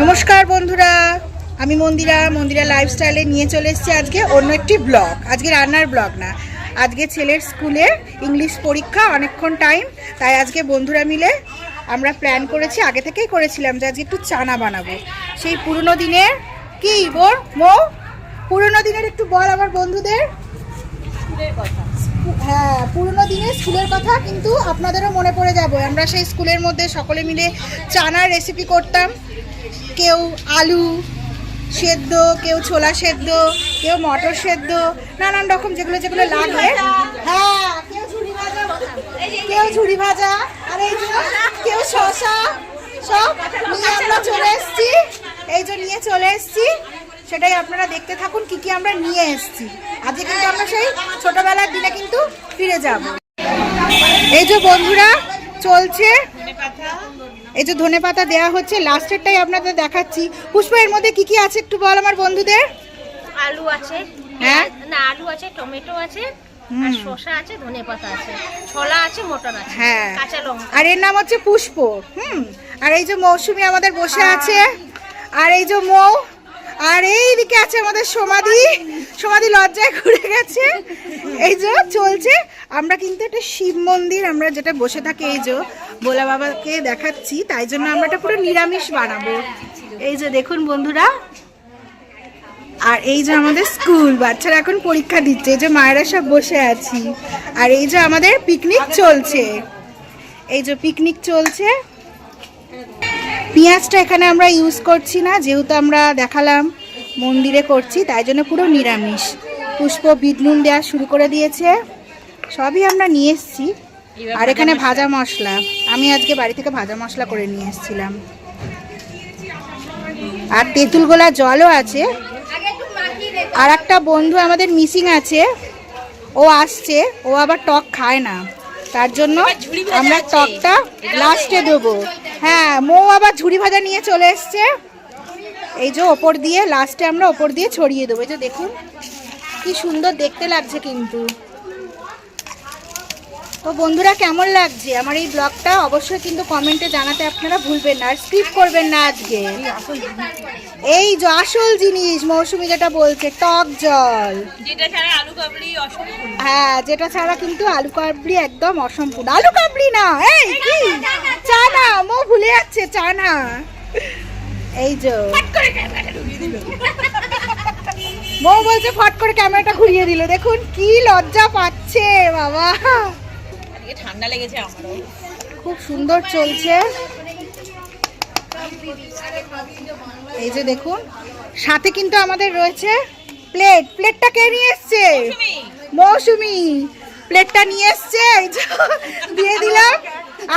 নমস্কার বন্ধুরা আমি মন্দিরা মন্দিরা লাইফস্টাইলে নিয়ে চলে এসেছি আজকে অন্য একটি ব্লগ আজকে রান্নার ব্লগ না আজকে ছেলের স্কুলে ইংলিশ পরীক্ষা অনেকক্ষণ টাইম তাই আজকে বন্ধুরা মিলে আমরা প্ল্যান করেছি আগে থেকেই করেছিলাম যে আজকে একটু চানা বানাবো। সেই পুরনো দিনের কি বোর মো? পুরনো দিনের একটু বল আমার বন্ধুদের। হ্যাঁ পুরোনো দিনের স্কুলের কথা কিন্তু আপনাদেরও মনে পড়ে যাবে। আমরা সেই স্কুলের মধ্যে সকলে মিলে চানার রেসিপি করতাম। কেউ আলু সেদ্ধ কেউ ছোলা সেদ্ধ কেউ মটর সেদ্ধ নানান রকম যেগুলো যেগুলো লাগে। হ্যাঁ কেউ ঝুড়ি ভাজা। কেউ ঝুড়ি ভাজা। আর এই কেউ শশা সব নিয়ে আমরা চলে এসেছি। এই যে নিয়ে চলে এসেছি। সেটাই আপনারা দেখতে থাকুন কি কি আমরা নিয়ে এসেছি। আজকে কিন্তু আমরা সেই ছোটবেলার দিনে কিন্তু ফিরে যাব। এই যে বন্ধুরা চলছে। এই যে ধনে পাতা দেওয়া হচ্ছে লাস্টেরটাই আপনাদের দেখাচ্ছি। পুষ্প এর মধ্যে কি কি আছে একটু বল আমার বন্ধুদের? আলু আছে হ্যাঁ? না আলু আছে টমেটো আছে। আর শসা আছে ধনে পাতা আছে ছোলা আছে মটর আছে হ্যাঁ। কাঁচা লঙ্কা। আর এর নাম হচ্ছে পুষ্প হুম। আর এই যে মৌসুমি আমাদের বসে আছে আর এই যে মৌ আর এইদিকে আছে আমাদের সমাধি সমাধি লজ্জায় ঘুরে গেছে। এই যে চলছে। আমরা কিন্তু একটা শিব মন্দির, আমরা যেটা বসে থাকি এই যে ভোলা বাবাকে দেখাচ্ছি, তাই জন্য আমরা এটা পুরো নিরামিষ বানাবো। এই যে দেখুন বন্ধুরা। আর এই যে আমাদের স্কুল, বাচ্চারা এখন পরীক্ষা দিচ্ছে, এই যে মায়েরা সব বসে আছি। আর এই যে আমাদের পিকনিক চলছে। এই যে পিকনিক চলছে। পেঁয়াজটা এখানে আমরা ইউজ করছি না যেহেতু আমরা দেখালাম মন্দিরে করছি তাই জন্য পুরো নিরামিষ। পুষ্প বিট নুন দেওয়া শুরু করে দিয়েছে। সবই আমরা নিয়ে এসেছি। আর এখানে ভাজা মশলা। আমি আজকে বাড়ি থেকে ভাজা মশলা করে নিয়ে এসেছিলাম। আর তেঁতুল গোলা জলও আছে। আর একটা বন্ধু আমাদের মিসিং আছে। ও আসছে ও আবার টক খায় না। তার জন্য আমরা টকটা লাস্টে দেবো। হ্যাঁ মৌ আবার ঝুড়ি ভাজা নিয়ে চলে এসছে। এই যে ওপর দিয়ে লাস্টে আমরা ওপর দিয়ে ছড়িয়ে দেবো। এই যে দেখুন, কি সুন্দর দেখতে লাগছে কিন্তু। তো বন্ধুরা কেমন লাগছে? আমার এই ব্লগটা অবশ্যই কিন্তু কমেন্টে জানাতে আপনারা ভুলবেন না আর স্কিপ করবেন না আজকে। এই যে আসল জিনিস মৌসুমি যেটা বলছে টক জল। যেটা ছাড়া আলু কাবলি অসম্পূর্ণ। হ্যাঁ যেটা ছাড়া কিন্তু আলু কাবলি একদম অসম্পূর্ণ। আলু কাবলি না এই কি? চা না মো ভুলে যাচ্ছে চা না এই যে। মৌ বলছে ফট করে ক্যামেরাটা ঘুরিয়ে দিল। দেখুন কি লজ্জা পাচ্ছে বাবা। আজকে ঠান্ডা লেগেছে আমারও। খুব সুন্দর চলছে। এই যে দেখুন সাথে কিন্তু আমাদের রয়েছে প্লেট। প্লেটটা কে নিয়ে এসছে? মৌসুমি। প্লেটটা নিয়ে এসছে। এই যে দিয়ে দিলাম।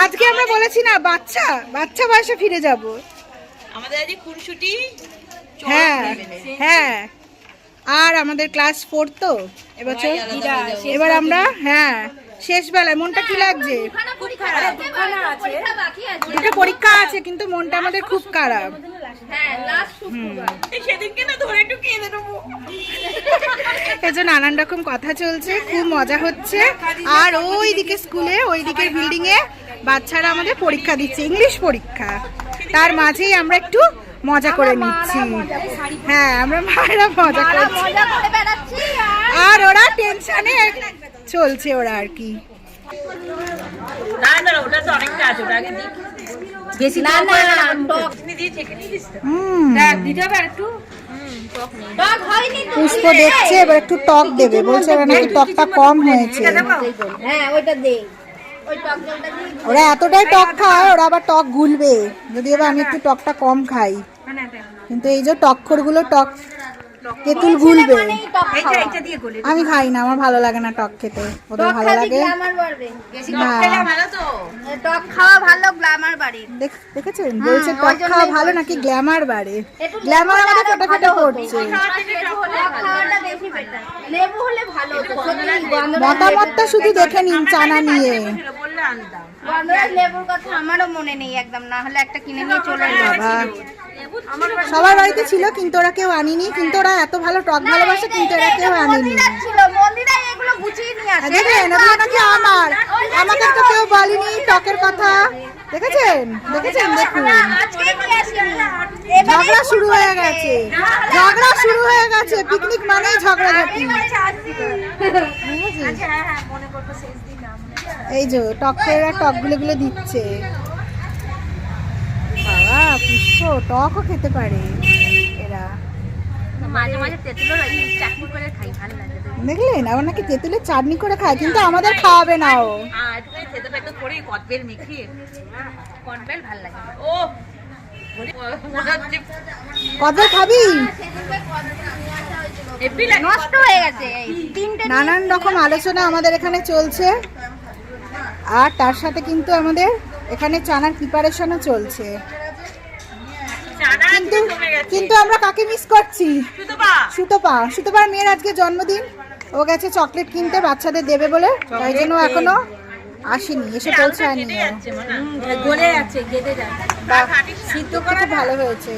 আজকে আমরা বলেছি না বাচ্চা বাচ্চা বয়সে ফিরে যাব। আমাদের আজকে খুনসুটি হ্যাঁ হ্যাঁ। আর আমাদের ক্লাস ফোর তো এবছর এবার আমরা হ্যাঁ। শেষ বেলায় মনটা কি লাগছে? একটা পরীক্ষা আছে। কিন্তু মনটা আমাদের খুব খারাপ। সেদিনকে না ধরে একটু কেঁদে নেব। এই যে নানান রকম কথা চলছে খুব মজা হচ্ছে। আর ওই দিকে স্কুলে ওই দিকের বিল্ডিং এ বাচ্চারা আমাদের পরীক্ষা দিচ্ছে ইংলিশ পরীক্ষা। তার মাঝেই আমরা একটু মজা করে নিচ্ছি। হ্যাঁ আমরা মায়েরা মজা করছি। আর ওরা টেনশনে চলছে ওরা আর কি। পুষ্প দেখছে এবার একটু টক দেবে। বলছে এবার নাকি টকটা কম হয়েছে। হ্যাঁ ওইটা দে। ওই টক জলটা দিয়ে ওরা এতটাই টক খায় ওরা আবার টক গুলবে। যদি এবার আমি একটু টকটা কম খাই। কিন্তু এই যে টকখরগুলো টক তেঁতুল গুলবে এইটা এইটা দিয়ে গলে আমি খাই না আমার ভালো লাগে না টক খেতে ওদের ভালো লাগে টক খাওয়া ভালো বাড়ি দেখেছেন বলছে টক খাওয়া ভালো নাকি গ্ল্যামার বাড়ে গ্ল্যামার আমাদের ফোটা ফোটা মতামতটা শুধু দেখে নিন চানা নিয়ে লেবুর কথা আমারও মনে নেই একদম না হলে একটা কিনে নিয়ে চলে বাবা সবার বাড়িতে ছিল কিন্তু ওরা কেউ আনিনি কিন্তু ওরা এত ভালো টক ভালোবাসে কিন্তু ওরা কেউ আনেনি। ওগুলো নাকি আমার। আমাদের তো কেউ বলেনি টকের কথা। দেখেছেন? দেখেছেন? দেখুন। নিয়ে আসি হয়ে গেছে। ঝগড়া শুরু হয়ে গেছে। পিকনিক মানে ঝগড়াঝাটি আচ্ছা হ্যাঁ হ্যাঁ এই যে টক টকগুলো গুলো দিচ্ছে। পুষ্প টকও খেতে পারে এরা। মাঝে মাঝে তেঁতুলের ওই চাটনি করে খাই ভালো লাগে দেখলেন? আবার নাকি তেঁতুলের চাটনি করে খায় কিন্তু আমাদের খাওয়াবে না ও। কবে খাবি? নষ্ট হয়ে গেছে নানান রকম আলোচনা আমাদের এখানে চলছে। আর তার সাথে কিন্তু আমাদের এখানে চানার প্রিপারেশনও চলছে। কিন্তু কিন্তু আমরা কাকে মিস করছি? সুতপা। সুতপার মেয়ের আজকে জন্মদিন। ও গেছে চকলেট কিনতে বাচ্চাদের দেবে বলে। তাই জন্য এখনও আসেনি এসে পৌঁছায়নি। গলে আছে গেদে। সিদ্ধ ভালো হয়েছে।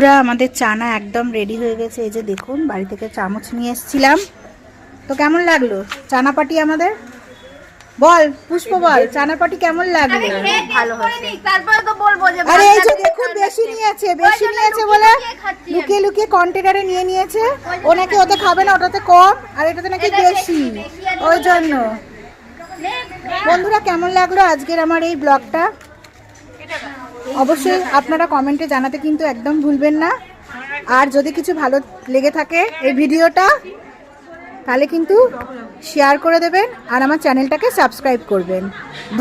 বন্ধুরা আমাদের চানা একদম রেডি হয়ে গেছে। এই যে দেখুন বাড়ি থেকে চামচ নিয়ে এসেছিলাম। তো কেমন লাগল? চানাপাটি আমাদের? বল পুষ্প বল চানাপাটি কেমন লাগল? ভালো তারপরে তো বলব যে আরে এই যে দেখুন বেশি নিয়েছে বেশি নিয়েছে বলে লুকিয়ে লুকিয়ে কন্টেনারে নিয়ে নিয়েছে। ও নাকি ওতে খাবে না ওটাতে কম আর এটাতে নাকি বেশি। ওই জন্য। বন্ধুরা কেমন লাগল আজকের আমার এই ব্লগটা? অবশ্যই আপনারা কমেন্টে জানাতে কিন্তু একদম ভুলবেন না। আর যদি কিছু ভালো লেগে থাকে এই ভিডিওটা, তাহলে কিন্তু শেয়ার করে দেবেন আর আমার চ্যানেলটাকে সাবস্ক্রাইব করবেন।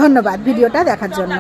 ধন্যবাদ ভিডিওটা দেখার জন্য।